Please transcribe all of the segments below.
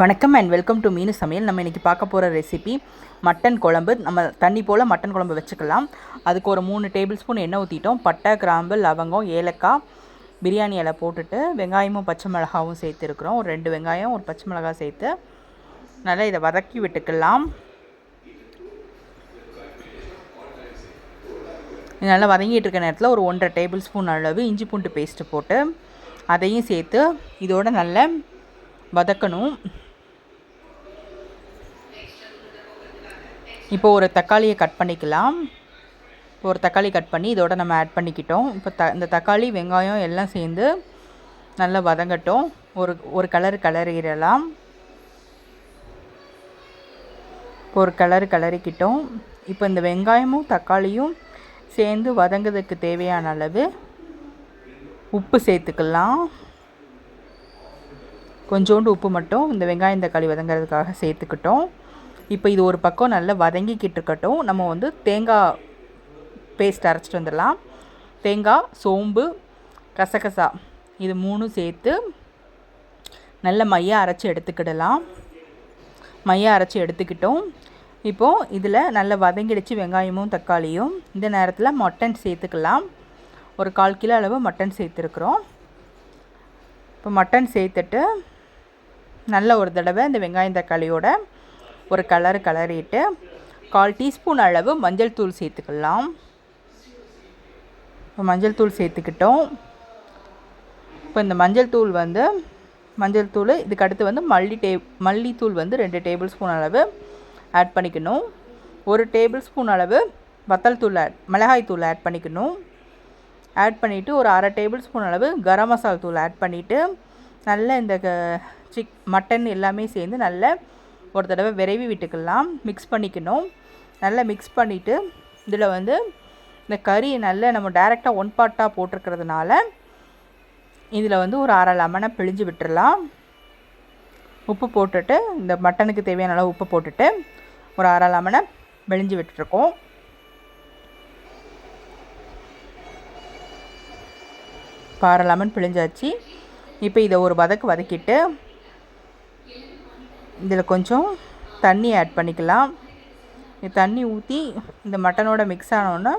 வணக்கம் and welcome to மீனு சமையல். நம்ம இன்றைக்கி பார்க்க போகிற ரெசிபி மட்டன் குழம்பு. நம்ம தண்ணி போல் மட்டன் குழம்பு வச்சுக்கலாம். அதுக்கு ஒரு மூணு டேபிள் ஸ்பூன் எண்ணெய் ஊற்றிட்டோம் பட்டை கிராம்பு லவங்கம் ஏலக்காய் பிரியாணி இலை போட்டுட்டு வெங்காயமும் பச்சை மிளகாவும் சேர்த்துருக்குறோம் ஒரு ரெண்டு வெங்காயம் ஒரு பச்சை மிளகாய் சேர்த்து நல்லா இதை வதக்கி விட்டுக்கலாம். நல்லா வதங்கிட்டு இருக்க நேரத்தில் ஒரு ஒன்றரை டேபிள் ஸ்பூன் அளவு இஞ்சி பூண்டு பேஸ்ட்டு போட்டு அதையும் சேர்த்து இதோட நல்ல வதக்கணும். இப்போ ஒரு தக்காளியை கட் பண்ணிக்கலாம். இப்போ ஒரு தக்காளி கட் பண்ணி இதோட நம்ம ஆட் பண்ணிக்கிட்டோம். இப்போ த இந்த தக்காளி வெங்காயம் எல்லாம் சேர்ந்து நல்லா வதங்கட்டும். ஒரு ஒரு கலர் கலரிடலாம். இப்போ ஒரு கலர் கலரிக்கிட்டோம். இப்போ இந்த வெங்காயமும் தக்காளியும் சேர்ந்து வதங்குறதுக்கு தேவையான அளவு உப்பு சேர்த்துக்கலாம். கொஞ்சோண்டு உப்பு மட்டும் இந்த வெங்காயம் தக்காளி வதங்கிறதுக்காக சேர்த்துக்கிட்டோம். இப்போ இது ஒரு பக்கம் நல்லா வதங்கிக்கிட்டு இருக்கட்டும். நம்ம வந்து தேங்காய் பேஸ்ட் அரைச்சிட்டு வந்துடலாம். தேங்காய் சோம்பு கசகசா இது மூணும் சேர்த்து நல்ல மையாக அரைச்சி எடுத்துக்கிடலாம். மையாக அரைச்சி எடுத்துக்கிட்டோம். இப்போது இதில் நல்லா வதங்கிடுச்சு வெங்காயமும் தக்காளியும். இந்த நேரத்தில் மட்டன் சேர்த்துக்கலாம். ஒரு கால் கிலோ அளவு மட்டன் சேர்த்துருக்குறோம். இப்போ மட்டன் சேர்த்துட்டு நல்ல ஒரு தடவை இந்த வெங்காயம் தக்காளியோட ஒரு கலர் கலரிட்டு கால் டீஸ்பூன் அளவு மஞ்சள் தூள் சேர்த்துக்கலாம். மஞ்சள் தூள் சேர்த்துக்கிட்டோம். இப்போ இந்த மஞ்சள் தூள் வந்து மஞ்சள் தூள் இதுக்கு அடுத்து வந்து மல்லி டே மல்லித்தூள் வந்து ரெண்டு டேபிள் ஸ்பூன் அளவு ஆட் பண்ணிக்கணும். ஒரு டேபிள் ஸ்பூன் அளவு வத்தல் தூள் ஆட் மிளகாய் தூள் ஆட் பண்ணிக்கணும். ஆட் பண்ணிவிட்டு ஒரு அரை டேபிள் ஸ்பூன் அளவு கரம் மசாலா தூள் ஆட் பண்ணிவிட்டு நல்ல இந்த சிக் மட்டன் எல்லாமே சேர்ந்து நல்ல ஒரு தடவை விரைவி விட்டுக்கலாம். மிக்ஸ் பண்ணிக்கணும். நல்லா மிக்ஸ் பண்ணிவிட்டு இதில் வந்து இந்த கறி நல்லா நம்ம டைரெக்டாக ஒன் பார்ட்டாக போட்டிருக்கிறதுனால இதில் வந்து ஒரு அரை லெமனை பிழிஞ்சு விட்டுடலாம் உப்பு போட்டுட்டு இந்த மட்டனுக்கு தேவையான அளவு உப்பு போட்டுட்டு ஒரு அரை லெமனை பிழிஞ்சு விட்டுருக்கோம். இப்போ அரை லெமன் பிழிஞ்சாச்சு. இப்போ இதை ஒரு வதக்கு வதக்கிட்டு இதில் கொஞ்சம் தண்ணி ஆட் பண்ணிக்கலாம். தண்ணி ஊற்றி இந்த மட்டனோட மிக்ஸ் ஆனோன்னா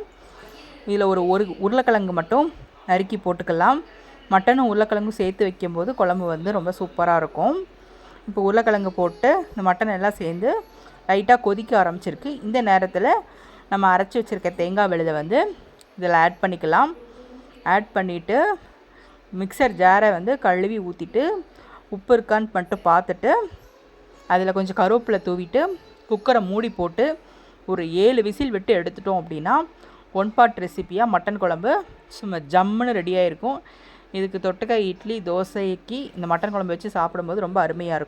இதில் ஒரு ஒரு உருளைக்கிழங்கு மட்டும் நறுக்கி போட்டுக்கலாம். மட்டனும் உருளைக்கிழங்கும் சேர்த்து வைக்கும்போது குழம்பு வந்து ரொம்ப சூப்பராக இருக்கும். இப்போ உருளைக்கிழங்கு போட்டு இந்த மட்டன் எல்லாம் சேர்ந்து லைட்டாக கொதிக்க ஆரம்பிச்சிருக்கு. இந்த நேரத்தில் நம்ம அரைச்சி வச்சுருக்க தேங்காய் விழுதை வந்து இதில் ஆட் பண்ணிக்கலாம். ஆட் பண்ணிவிட்டு மிக்சர் ஜாரை வந்து கழுவி ஊற்றிட்டு உப்பு இருக்கான்னு மட்டும் பார்த்துட்டு அதில் கொஞ்சம் கருவேப்பிலை தூவிட்டு குக்கரை மூடி போட்டு ஒரு ஏழு விசில் விட்டு எடுத்துட்டோம் அப்படின்னா ஒன் பார்ட் ரெசிப்பியாக மட்டன் குழம்பு சும்மா ஜம்முன்னு ரெடியாக இருக்கும் இதுக்கு தொட்டுக்க இட்லி தோசைக்கு இந்த மட்டன் குழம்பு வச்சு சாப்பிடும்போது ரொம்ப அருமையாக இருக்கும்.